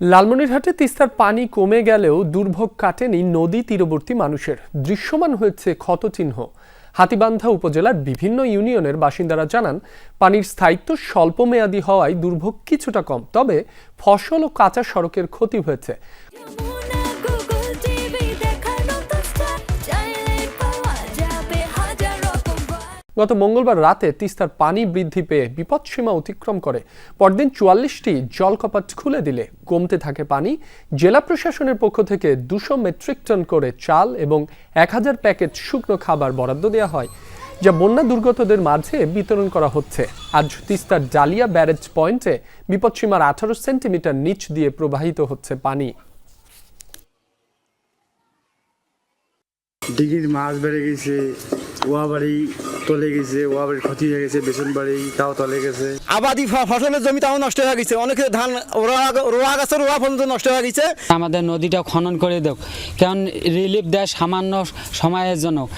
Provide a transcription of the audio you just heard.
লালমনিরহাটে তিস্তার পানি কমে গেলেও দুর্ভোগ কাটেনি নদী তীরবর্তী মানুষের। দৃশ্যমান হয়েছে ক্ষতচিহ্ন। হাতিবান্ধা উপজেলার বিভিন্ন ইউনিয়নের বাসিন্দারা জানান, পানির স্থায়িত্ব স্বল্পমেয়াদী হওয়ায় দুর্ভোগ কিছুটা কম, তবে ফসল ও কাঁচা সড়কের ক্ষতি হয়েছে। গত মঙ্গলবার রাতে তিস্তার পানি বৃদ্ধি পেয়ে বিপদসীমা অতিক্রম করে। পরদিন চুয়াল্লিশটি জলকপাট খুলে দিলে কমতে থাকে পানি। জেলা প্রশাসনের পক্ষ থেকে দুশো মেট্রিক টন করে চাল এবং এক হাজার প্যাকেট শুকনো খাবার বরাদ্দ দেওয়া হয়, যা বন্যা দুর্গতদের মাঝে বিতরণ করা হচ্ছে। আজ তিস্তার ডালিয়া ব্যারেজ পয়েন্টে বিপদসীমার আঠারো সেন্টিমিটার নিচ দিয়ে প্রবাহিত হচ্ছে পানি। ডিগির মাছ বেড়ে গেছে ওয়া বাড়ি তলে গেছে ক্ষতি হয়ে গেছে বেসন বাড়ি তাও তলে গেছে। আবাদি ফ- ফসলের জমি তাও নষ্ট হয়ে গেছে। অনেকে ধান রোয়া রোয়া গাছে রোয়া পর্যন্ত নষ্ট হয়ে গেছে। আমাদের নদীটা খনন করে দেব কারণ রিলিফ দেয় সামান্য সময়ের জন্য।